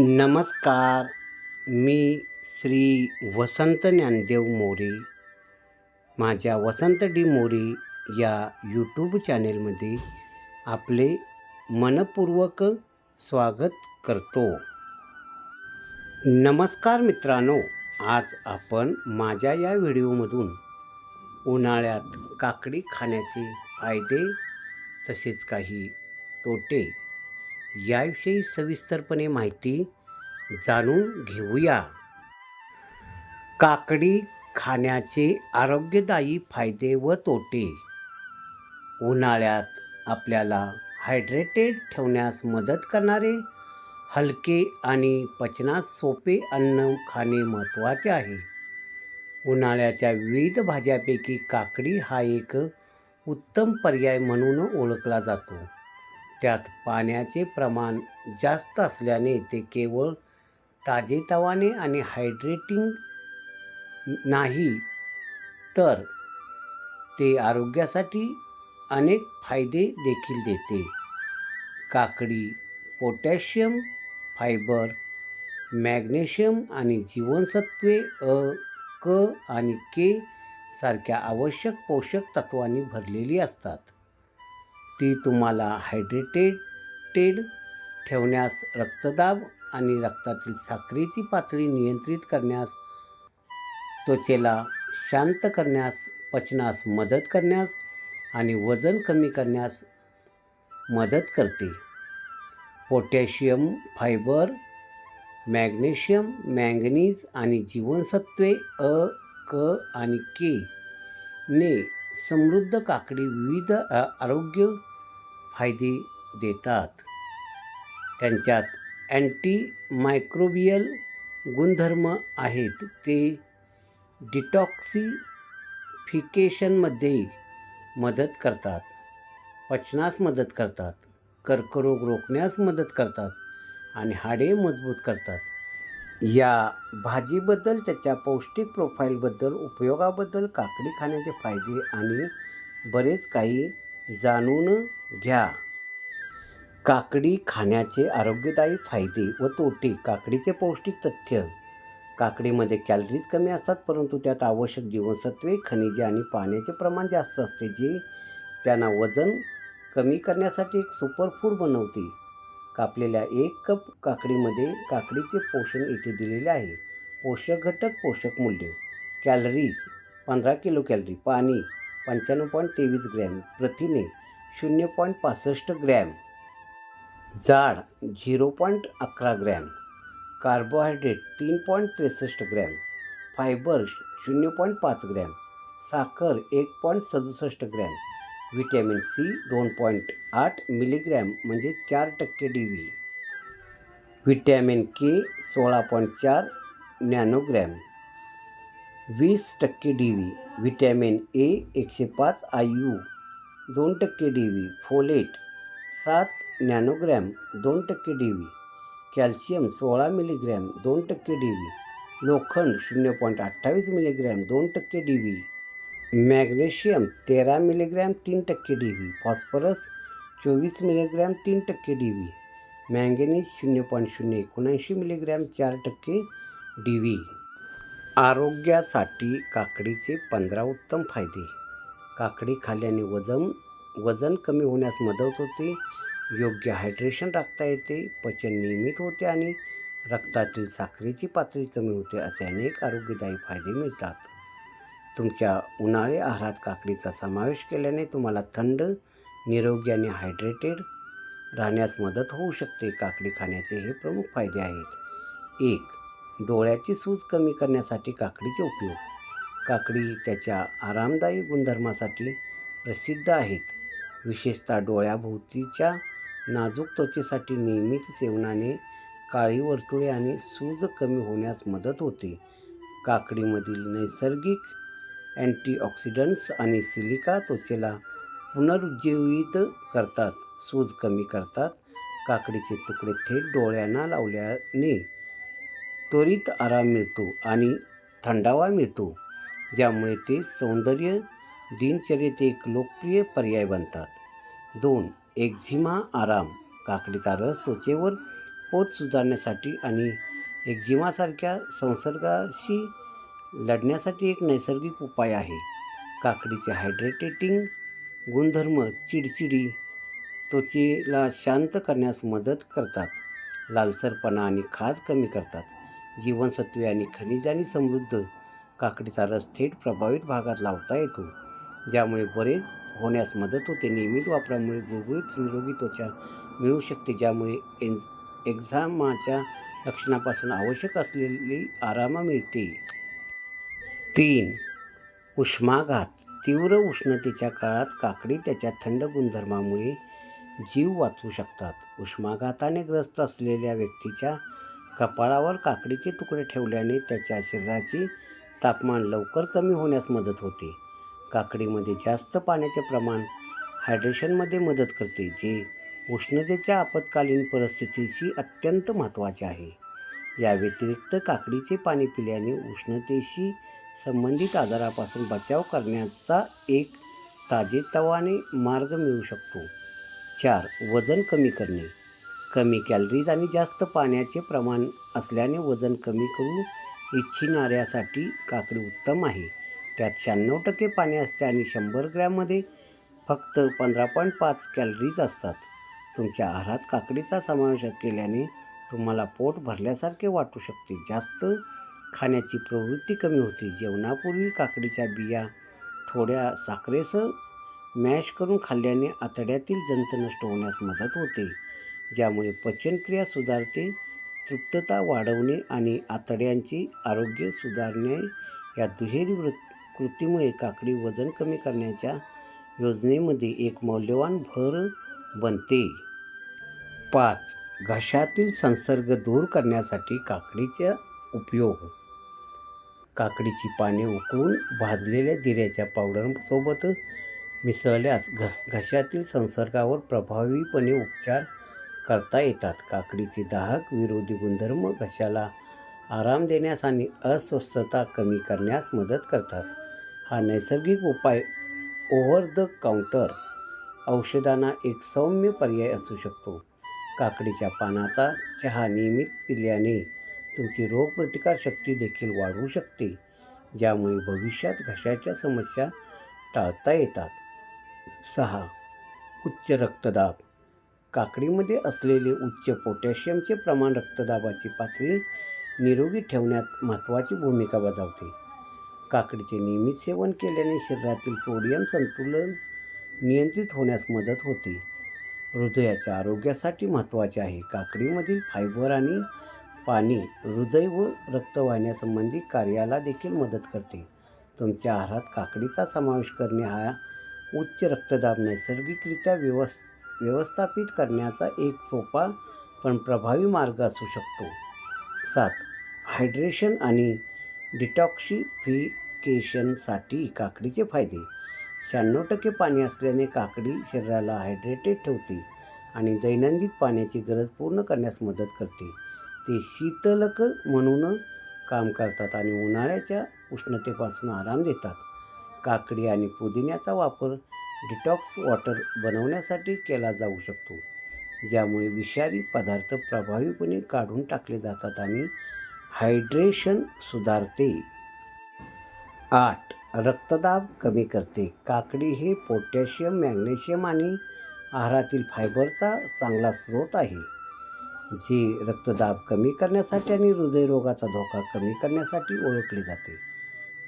नमस्कार मी श्री वसंत ज्ञानदेव मोरे माझ्या वसंत डी मोरे या यूट्यूब चॅनेलमध्ये आपले मनपूर्वक स्वागत करतो. नमस्कार मित्रांनो आज आपण माझ्या या व्हिडिओमधून उन्हाळ्यात काकडी खाण्याचे फायदे तसेच काही तोटे याविषयी सविस्तरपणे माहिती जाणून घेऊया. काकडी खाण्याचे आरोग्यदायी फायदे व तोटे. उन्हाळ्यात आपल्याला हायड्रेटेड ठेवण्यास मदत करणारे हलके आणि पचनास सोपे अन्न खाणे महत्त्वाचे आहे. उन्हाळ्याच्या विविध भाज्यापैकी काकडी हा एक उत्तम पर्याय म्हणून ओळखला जातो. त्यात पाण्याचे प्रमाण जास्त असल्याने ते केवळ ताजेतवाने आणि हायड्रेटिंग नाही तर ते आरोग्यासाठी अनेक फायदे देखील देते. काकडी पोटॅशियम फायबर मॅग्नेशियम आणि जीवनसत्वे अ क आणि के सारख्या आवश्यक पोषक तत्वांनी भरलेली असतात. ती तुम्हाला हायड्रेटेटेड ठेवण्यास रक्तदाब आणि रक्तातील साखरेची पातळी नियंत्रित करण्यास त्वचेला शांत करण्यास पचनास मदत करण्यास आणि वजन कमी करण्यास मदत करते. पोटॅशियम फायबर मॅग्नेशियम मँगनीज आणि जीवनसत्वे अ क आणि के ने समृद्ध काकडी विविध आ- आरोग्य फायदे देतात. त्यांच्यात अँटी मायक्रोबियल गुणधर्म आहेत. ते डिटॉक्सिफिकेशनमध्ये मदत करतात. पचनास मदत करतात. कर्करोग रोखण्यास मदत करतात आणि हाडे मजबूत करतात. या भाजीबद्दल त्याच्या पौष्टिक प्रोफाईलबद्दल उपयोगाबद्दल काकडी खाण्याचे फायदे आणि बरेच काही जाणून घ्या. काकडी खाण्याचे आरोग्यदायी फायदे व तोटे. काकडीचे पौष्टिक तथ्य. काकडीमध्ये कॅलरीज कमी असतात परंतु त्यात आवश्यक जीवनसत्वे खनिजे आणि पाण्याचे प्रमाण जास्त असते जे त्यांना वजन कमी करण्यासाठी एक सुपरफूड बनवते. कापलेल्या एक कप काकडीमध्ये काकडीचे पोषण येथे दिलेले आहे. पोषक घटक पोषक मूल्य. कॅलरीज पंधरा किलो कॅलरी पाणी पंच्याण्णव पॉईंट तेवीस ग्रॅम प्रथिने शून्य पॉईंट पासष्ट ग्रॅम. जाड झिरो पॉईंट अकरा ग्रॅम. कार्बोहायड्रेट तीन पॉईंट त्रेसष्ट ग्रॅम. फायबर शून्य पॉईंट पाच ग्रॅम. साखर एक पॉईंट सदुसष्ट ग्रॅम. व्हिटॅमिन सी दोन पॉईंट आठ मिलीग्रॅम म्हणजे चार टक्के डी व्ही. व्हिटॅमिन के सोळा पॉईंट चार नॅनोग्रॅम. वीस टक्के डी व्ही. व्हिटॅमिन ए एकशे पाच आय यू. दोन टक्के डी व्ही फोलेट सात नॅनोग्रॅम दोन टक्के डी व्ही कॅल्शियम सोळा मिलीग्रॅम दोन टक्के डी व्ही लोखंड शून्य पॉईंट अठ्ठावीस मिलीग्रॅम दोन टक्के डी व्ही मॅग्नेशियम तेरा मिलीग्रॅम तीन टक्के डी व्ही फॉस्फरस चोवीस मिलीग्रॅम तीन टक्के डी व्ही मँगेनीज शून्य पॉईंट शून्य एकोणऐंशी मिलीग्रॅम चार टक्के डी व्ही. आरोग्यासाठी काकडीचे पंधरा उत्तम फायदे. काकडी खाल्ल्याने वजन वजन कमी होण्यास मदत होते. योग्य हायड्रेशन राखता येते. पचन नियमित होते आणि रक्तातील साखरेची पातळी कमी होते असे अनेक आरोग्यदायी फायदे मिळतात. तुमच्या उन्हाळी आहारात काकडीचा समावेश केल्याने तुम्हाला थंड निरोगी आणि हायड्रेटेड राहण्यास मदत होऊ शकते. काकडी खाण्याचे हे प्रमुख फायदे आहेत. एक डोळ्याची सूज कमी करण्यासाठी काकडीचे उपयोग. काकडी त्याच्या आरामदायी गुणधर्मासाठी प्रसिद्ध आहेत. विशेषतः डोळ्याभोवतीच्या नाजूक त्वचेसाठी नियमित सेवनाने काळी वर्तुळे आणि सूज कमी होण्यास मदत होते. काकडीमधील नैसर्गिक अँटीऑक्सिडंट्स आणि सिलिका त्वचेला पुनरुज्जीवित करतात सूज कमी करतात. काकडीचे तुकडे थेट डोळ्यांना लावल्याने त्वरित आराम मिळतो आणि थंडावा मिळतो. ज्यामुळे ते सौंदर्य दिनचर्येत एक लोकप्रिय पर्याय बनतात. दोन एक्झिमा आराम. काकडीचा रस त्वचेवर पोत सुधारण्यासाठी आणि एक्झिमासारख्या संसर्गाशी लढण्यासाठी एक नैसर्गिक उपाय आहे. काकडीचे हायड्रेटेटिंग गुणधर्म चिडचिडी त्वचेला शांत करण्यास मदत करतात. लालसरपणा आणि खाज कमी करतात. जीवनसत्वे आणि खनिजांनी समृद्ध काकडीचा रस थेट प्रभावित भागात लावता येतो. ज्यामुळे बरेच होण्यास मदत होते. नियमित वापरामुळे गुळगुळीत निरोगी त्वचा मिळू शकते. ज्यामुळे एन्झ एक्झामाच्या लक्षणापासून आवश्यक असलेली आराम मिळते. तीन उष्माघात. तीव्र उष्णतेच्या काळात काकडी त्याच्या थंड गुणधर्मामुळे जीव वाचवू शकतात. उष्माघाताने ग्रस्त असलेल्या व्यक्तीच्या कपाळावर काकडीचे तुकडे ठेवल्याने त्याच्या शरीराची तापमान लवकर कमी होण्यास मदत होते. काकडीमध्ये जास्त पाण्याचे प्रमाण हायड्रेशनमध्ये मदत करते जे उष्णतेच्या आपत्कालीन परिस्थितीशी अत्यंत महत्त्वाचे आहे. या व्यतिरिक्त काकडीचे पाणी पिल्याने उष्णतेशी संबंधित आजारापासून बचाव करण्याचा एक ताजेतवाने मार्ग मिळू शकतो. चार वजन कमी करणे. कमी कॅलरीज आणि जास्त पाण्याचे प्रमाण असल्याने वजन कमी करू इच्छिणाऱ्यासाठी काकडी उत्तम आहे. त्यात शहाण्णव टक्के पाणी असते आणि शंभर ग्रॅममध्ये फक्त पंधरा पॉईंट पाच कॅलरीज असतात. तुमच्या आहारात काकडीचा समावेश केल्याने तुम्हाला पोट भरल्यासारखे वाटू शकते. जास्त खाण्याची प्रवृत्ती कमी होते. जेवणापूर्वी काकडीच्या बिया थोड्या साखरेसह मॅश करून खाल्ल्याने आतड्यातील जंत नष्ट होण्यास मदत होते ज्यामुळे पचनक्रिया सुधारते तृप्तता वाढवणे आणि आतड्यांचे आरोग्य सुधारणे या दुहेरी वृत् कृतीमुळे काकडी वजन कमी करण्याच्या योजनेमध्ये एक मौल्यवान भर बनते. पाच. घशातील संसर्ग दूर करण्यासाठी काकडीचा उपयोग. काकडीची पाने उकळून भाजलेल्या जिऱ्याच्या पावडरसोबत मिसळल्यास घ घशातील संसर्गावर प्रभावीपणे उपचार करता येतात. काकडीचे दाहक विरोधी गुणधर्म घशाला आराम देण्यास आणि अस्वस्थता कमी करण्यास मदत करतात? हा नैसर्गिक उपाय ओव्हर द काउंटर औषधांना एक सौम्य पर्याय असू शकतो. काकडीच्या पानाचा चहा नियमित पिल्याने तुमची रोगप्रतिकारशक्ती देखील वाढवू शकते ज्यामुळे भविष्यात घशाच्या समस्या टाळता येतात. सहा. उच्च रक्तदाब. काकडीमध्ये असलेले उच्च पोटॅशियमचे प्रमाण रक्तदाबाची पातळी निरोगी ठेवण्यात महत्त्वाची भूमिका बजावते. काकडीचे नियमित सेवन केल्याने शरीरातील सोडियम संतुलन नियंत्रित होण्यास मदत होते. हृदयाच्या आरोग्यासाठी महत्त्वाचे आहे. काकडीमधील फायबर आणि पाणी हृदय व रक्तवाहिन्यासंबंधी कार्याला देखील मदत करते. तुमच्या आहारात काकडीचा समावेश करणे हा उच्च रक्तदाब नैसर्गिकरित्या व्यवस् व्यवस्थापित करण्याचा एक सोपा पण प्रभावी मार्ग असू शकतो. सात हायड्रेशन आणि डिटॉक्सिफिकेशनसाठी काकडीचे फायदे. शहाण्णव टक्के पाणी असल्याने काकडी शरीराला हायड्रेटेड ठेवते आणि दैनंदिन पाण्याची गरज पूर्ण करण्यास मदत करते. ते शीतलक म्हणून काम करतात आणि उन्हाळ्याच्या उष्णतेपासून आराम देतात. काकडी आणि पुदिन्याचा वापर डिटॉक्स वॉटर बनवण्यासाठी केला जाऊ शकतो ज्यामुळे विषारी पदार्थ प्रभावीपणे काढून टाकले जातात आणि हायड्रेशन सुधारते. आठ. रक्तदाब कमी करते. काकडी हे पोटॅशियम मॅग्नेशियम आणि आहारातील फायबरचा चांगला स्रोत आहे जे रक्तदाब कमी करण्यासाठी आणि हृदयरोगाचा धोका कमी करण्यासाठी ओळखले जाते.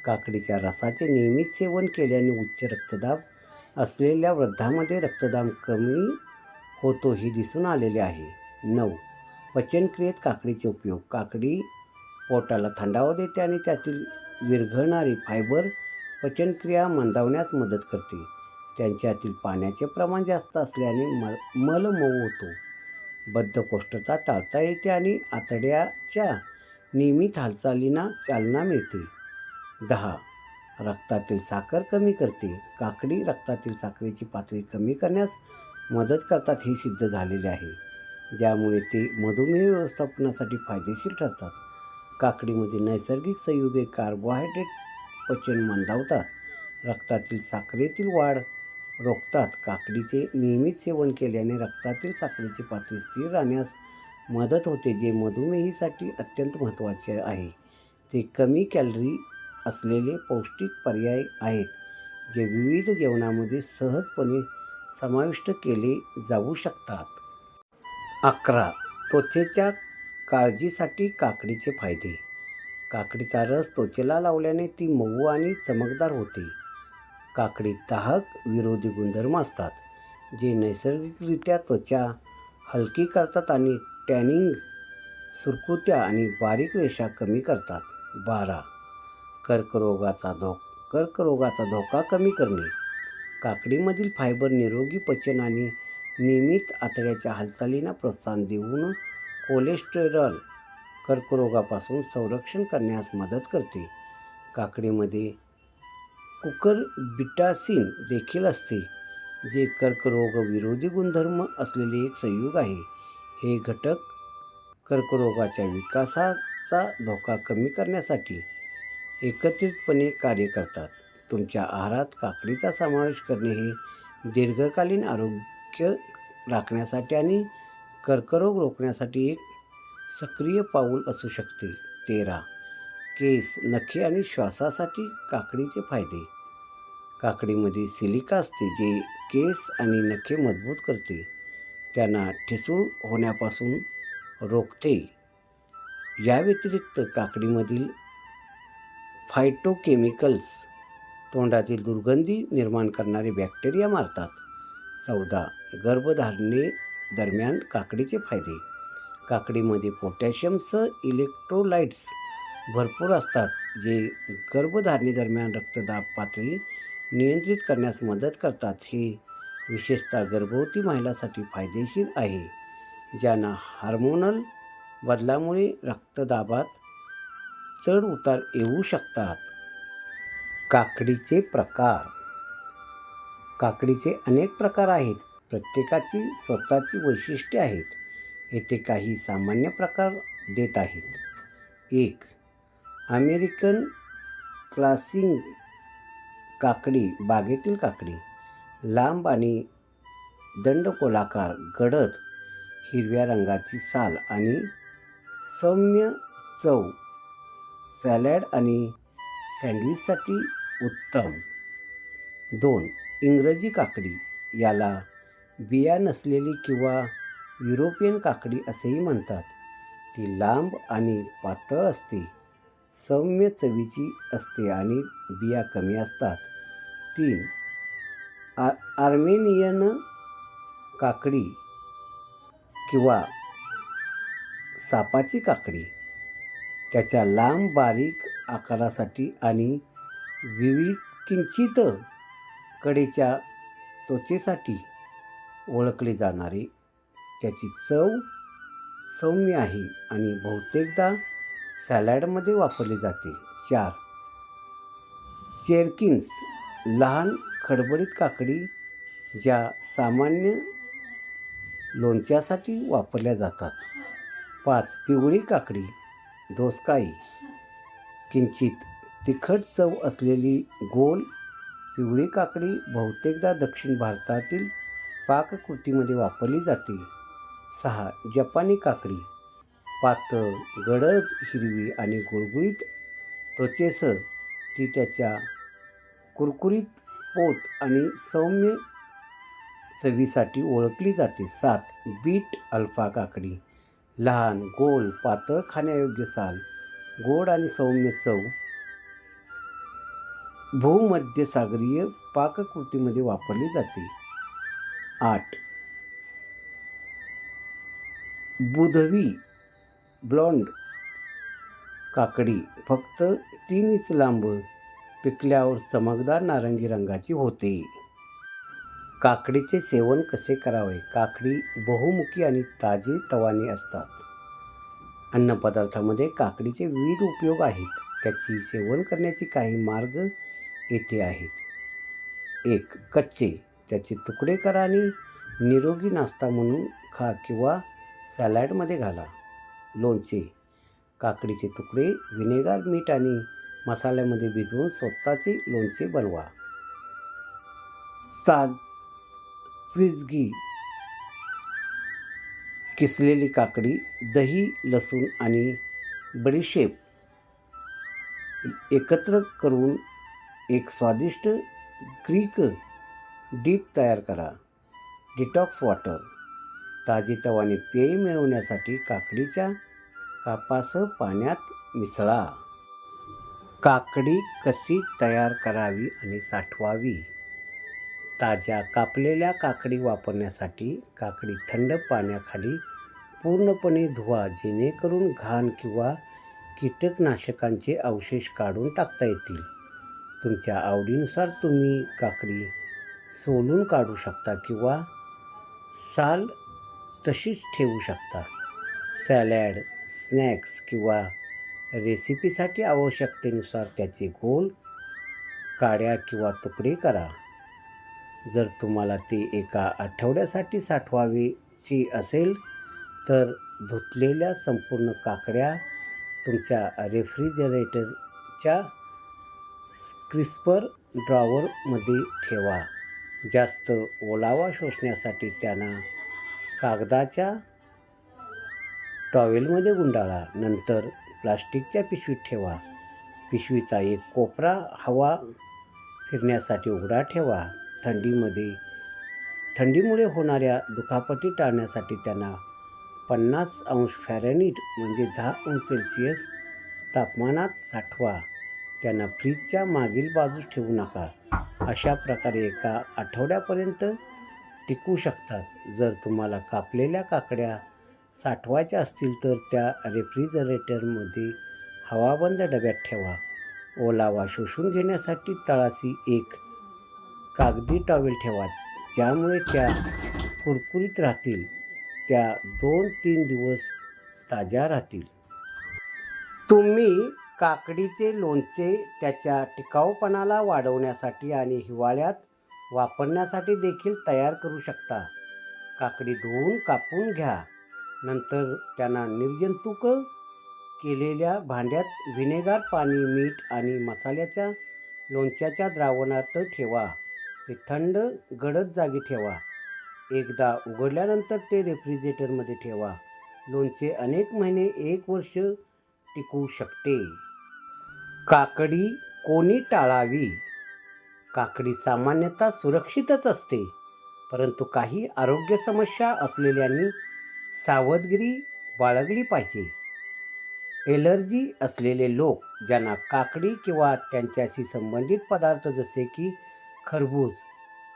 काकडीच्या रसाचे नियमित सेवन केल्याने उच्च रक्तदाब असलेल्या वृद्धामध्ये रक्तदाब कमी होतो हे दिसून आलेले आहे. नऊ. पचनक्रियेत काकडीचे उपयोग. काकडी पोटाला थंडावा देते आणि त्यातील विरघळणारी फायबर पचनक्रिया मंदावण्यास मदत करते. त्यांच्यातील पाण्याचे प्रमाण जास्त असल्याने मल मल मऊ होतो. बद्धकोष्ठता टाळता येते आणि आतड्याच्या नियमित हालचालींना चालना मिळते. दहा. रक्तातील साखर कमी करते. काकडी रक्तातील साखरेची पातळी कमी करण्यास मदत करतात हे सिद्ध झालेले आहे. ज्यामुळे ते मधुमेह व्यवस्थापनासाठी फायदेशीर ठरतात. काकडीमध्ये नैसर्गिक संयुगे कार्बोहायड्रेट पचन मंदावतात. रक्तातील साखरेतील वाढ रोखतात. काकडीचे नियमित सेवन केल्याने रक्तातील साखरेची पातळी स्थिर राहण्यास मदत होते जे मधुमेहीसाठी अत्यंत महत्त्वाचे आहे. ते कमी कॅलरी असलेले पौष्टिक पर्याय आहेत जे विविध जेवणामध्ये सहजपणे समाविष्ट केले जाऊ शकतात. अकरा. त्वचेच्या काळजीसाठी काकडीचे फायदे. काकडीचा रस त्वचेला लावल्याने ती मऊ आणि चमकदार होते. काकडी दाहक विरोधी गुणधर्म असतात जे नैसर्गिकरित्या त्वचा हलकी करतात आणि टॅनिंग सुरकुत्या आणि बारीक रेषा कमी करतात. बारा. कर्करोगाचा धो कर्करोगाचा धोका कमी करणे. काकडीमधील फायबर निरोगी पचन आणि नियमित आतड्याच्या हालचालींना प्रोत्साहन देऊन कोलेस्टेरॉल कर्करोगापासून संरक्षण करण्यास मदत करते. काकडीमध्ये कुकर बिटासिन देखील असते जे कर्करोग विरोधी गुणधर्म असलेले एक संयुग आहे. हे घटक कर्करोगाच्या विकासाचा धोका कमी करण्यासाठी एकत्रितपणे कार्य करतात. तुमच्या आहारात काकडीचा समावेश करणे हे दीर्घकालीन आरोग्य राखण्यासाठी आणि कर्करोग रोखण्यासाठी एक सक्रिय पाऊल असू शकते. तेरा. केस नखे आणि श्वासासाठी काकडीचे फायदे. काकडीमध्ये सिलिका असते जे केस आणि नखे मजबूत करते. त्यांना ठिसूळ होण्यापासून रोखते. या व्यतिरिक्त काकडीमधील फायटोकेमिकल्स तोंडातील दुर्गंधी निर्माण करणारे बॅक्टेरिया मारतात. चौदा गर्भधारणे दरम्यान काकडीचे फायदे. काकडीमध्ये पोटॅशियमसह इलेक्ट्रोलाइट्स भरपूर असतात जे गर्भधारणेदरम्यान रक्तदाब पातळी नियंत्रित करण्यास मदत करतात. हे विशेषतः गर्भवती महिलांसाठी फायदेशीर आहे ज्यांना हार्मोनल बदलामुळे रक्तदाबात चढ उतार येऊ शकतात. काकडीचे प्रकार. काकडीचे अनेक प्रकार आहेत. प्रत्येकाची स्वतःची वैशिष्ट्ये आहेत. येथे काही सामान्य प्रकार देत आहेत. एक अमेरिकन क्लासिंग काकडी बागेतील काकडी. लांब आणि दंडकोलाकार गडद हिरव्या रंगाची साल आणि सौम्य चव. सॅलॅड आणि सँडविचसाठी उत्तम. दोन इंग्रजी काकडी. याला बिया नसलेली किंवा युरोपियन काकडी असेही म्हणतात. ती लांब आणि पातळ असते. सौम्य चवीची असते आणि बिया कमी असतात. तीन आ आर्मेनियन काकडी किंवा सापाची काकडी. त्याच्या लांब बारीक आकारासाठी आणि विविध किंचित कडेच्या त्वचेसाठी ओळखले जाणारे. त्याची चव सौम्य आहे आणि बहुतेकदा सॅलॅडमध्ये वापरले जाते. चार. चेरकिन्स लहान खडबडीत काकडी ज्या सामान्य लोणच्यासाठी वापरल्या जातात. पाच. पिवळी काकडी दोसकाई किंचित तिखट चव असलेली गोल पिवळी काकडी बहुतेकदा दक्षिण भारतातील पाककृतीमध्ये वापरली जाते. सहा जपानी काकडी. पातळ गडद हिरवी आणि गुळगुळीत त्वचेसह ती त्याच्या कुरकुरीत पोत आणि सौम्य चवीसाठी ओळखली जाते. सात बीट अल्फा काकडी. लहान गोल पातळ खाण्यायोग्य साल गोड आणि सौम्य चव भूमध्यसागरीय पाककृतीमध्ये वापरली जाते. आठ. बुधवी ब्लॉन्ड काकडी फक्त तीन इंच लांब पिकल्यावर चमकदार नारंगी रंगाची होते. काकडीचे सेवन कसे करावे? काकडी बहुमुखी आणि ताजे तवाने असतात. अन्नपदार्थामध्ये काकडीचे विविध उपयोग आहेत. त्याची सेवन करण्याचे काही मार्ग येथे आहेत. एक कच्चे. त्याचे तुकडे करा आणि निरोगी नाश्ता म्हणून खा किंवा सॅलॅडमध्ये घाला. लोणचे. काकडीचे तुकडे व्हिनेगार मीठ आणि मसाल्यामध्ये भिजवून स्वतःचे लोणचे बनवा. साज स्विजगी किसलेली काकडी दही लसूण आणि बडीशेप एकत्र करून एक स्वादिष्ट ग्रीक डीप तयार करा. डिटॉक्स वॉटर ताजेतवाने पेय मिळवण्यासाठी काकडीच्या कापासह पाण्यात मिसळा. काकडी कशी तयार करावी आणि साठवावी? ताज्या कापलेल्या काकडी वापरण्यासाठी काकडी थंड पाण्याखाली पूर्णपणे धुवा जेणेकरून घाण किंवा कीटकनाशकांचे अवशेष काढून टाकता येतील. तुमच्या आवडीनुसार तुम्ही काकडी सोलून काढू शकता किंवा साल तशीच ठेवू शकता. सॅलॅड स्नॅक्स किंवा रेसिपीसाठी आवश्यकतेनुसार त्याचे गोल काड्या किंवा तुकडे करा. जर तुम्हाला ती एका आठवड्यासाठी साठवावीची असेल तर धुतलेल्या संपूर्ण काकड्या तुमच्या रेफ्रिजरेटरच्या क्रिस्पर ड्रॉवरमध्ये ठेवा. जास्त ओलावा शोषण्यासाठी त्यांना कागदाच्या टॉवेलमध्ये गुंडाळा. नंतर प्लास्टिकच्या पिशवीत ठेवा. पिशवीचा एक कोपरा हवा फिरण्यासाठी उघडा ठेवा. थंडीमध्ये. थंडीमुळे होणाऱ्या दुखापती टाळण्यासाठी त्यांना पन्नास अंश फॅरेनिट म्हणजे दहा अंश सेल्सिअस तापमानात साठवा. त्यांना फ्रीजच्या मागील बाजूस ठेवू नका. अशा प्रकारे एका आठवड्यापर्यंत टिकू शकतात. जर तुम्हाला कापलेल्या काकड्या साठवायच्या असतील तर त्या रेफ्रिजरेटरमध्ये हवाबंद डब्यात ठेवा. ओलावा शोषून घेण्यासाठी तळाशी एक कागदी टॉवेल ठेवा ज्यामुळे त्या कुरकुरीत राहतील. त्या दोन तीन दिवस ताज्या राहतील. तुम्ही काकडीचे लोणचे त्याच्या टिकाऊपणाला वाढवण्यासाठी आणि हिवाळ्यात वापरण्यासाठी देखील तयार करू शकता. काकडी धुवून कापून घ्या. नंतर त्यांना निर्जंतुक केलेल्या भांड्यात व्हिनेगार पाणी मीठ आणि मसाल्याच्या लोणच्याच्या द्रावणात ठेवा. ते थंड गडद जागी ठेवा. एकदा उघडल्यानंतर ते रेफ्रिजरेटरमध्ये ठेवा. लोणचे अनेक महिने एक वर्ष टिकू शकते. काकडी कोणी टाळावी? काकडी सामान्यतः सुरक्षितच असते परंतु काही आरोग्य समस्या असलेल्यांनी सावधगिरी बाळगली पाहिजे. एलर्जी असलेले लोक ज्यांना काकडी किंवा त्यांच्याशी संबंधित पदार्थ जसे की खरबूज.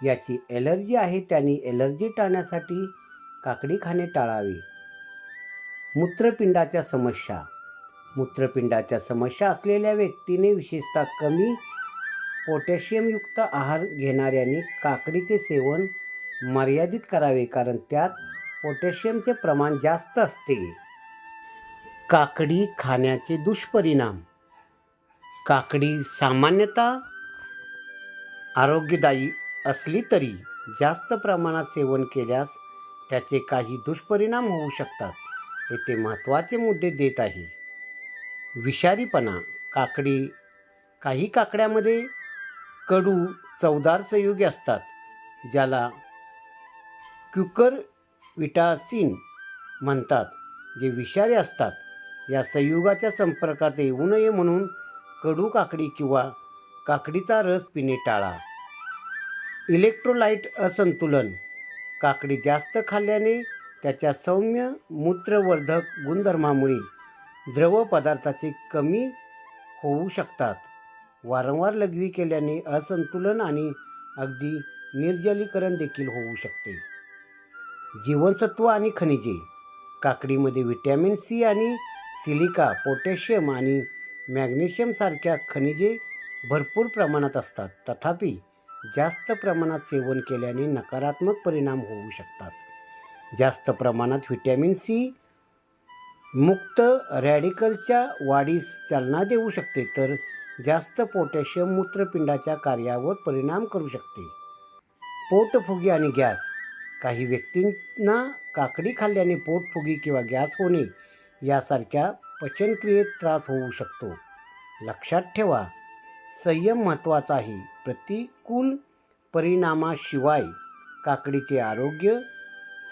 याची एलर्जी आहे त्यांनी एलर्जी टाळण्यासाठी काकडी खाणे टाळावे. मूत्रपिंडाच्या समस्या. मूत्रपिंडाच्या समस्या असलेल्या व्यक्तीने विशेषतः कमी पोटॅशियमयुक्त आहार घेणाऱ्याने काकडीचे सेवन मर्यादित करावे कारण त्यात पोटॅशियमचे प्रमाण जास्त असते. काकडी खाण्याचे दुष्परिणाम. काकडी सामान्यतः आरोग्यदायी असली तरी जास्त प्रमाणात सेवन केल्यास त्याचे काही दुष्परिणाम होऊ शकतात. येथे महत्त्वाचे मुद्दे देत आहे. विषारीपणा काकडी काही काकड्यामध्ये कडू चवदार संयुगे असतात ज्याला क्युकर विटासिन म्हणतात जे विषारी असतात. या संयुगाच्या संपर्कात येऊ नये म्हणून कडू काकडी किंवा काकडीचा रस पिणे टाळा. इलेक्ट्रोलाइट असंतुलन. काकडी जास्त खाल्ल्याने त्याच्या सौम्य मूत्रवर्धक गुणधर्मामुळे द्रव पदार्थाचे कमी होऊ शकतात. वारंवार लघवी केल्याने असंतुलन आणि अगदी निर्जलीकरण देखील होऊ शकते. जीवनसत्व आणि खनिजे. काकडीमध्ये व्हिटॅमिन सी आणि सिलिका पोटॅशियम आणि मॅग्नेशियमसारख्या खनिजे भरपूर प्रमाणात असतात. तथापि जास्त प्रमाणात सेवन केल्याने नकारात्मक परिणाम होऊ शकतात. जास्त प्रमाणात व्हिटॅमिन सी मुक्त रॅडिकलच्या वाढीस चालना देऊ शकते तर जास्त पोटॅशियम मूत्रपिंडाच्या कार्यावर परिणाम करू शकते. पोटफुगी आणि गॅस काही व्यक्तींना काकडी खाल्ल्याने पोटफुगी किंवा गॅस होणे यासारख्या पचनक्रियेत त्रास होऊ शकतो. लक्षात ठेवा संयम महत्त्वाचा आहे. प्रतिकूल परिणामाशिवाय काकडीचे आरोग्य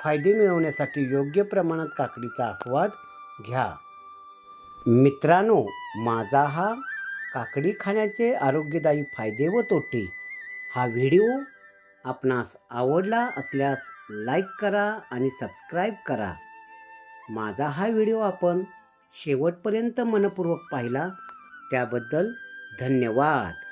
फायदे मिळवण्यासाठी योग्य प्रमाणात काकडीचा आस्वाद घ्या. मित्रांनो माझा हा काकडी खाण्याचे आरोग्यदायी फायदे व तोटे हा व्हिडिओ आपणास आवडला असल्यास लाईक करा आणि सबस्क्राईब करा. माझा हा व्हिडिओ आपण शेवटपर्यंत मनपूर्वक पाहिला त्याबद्दल धन्यवाद.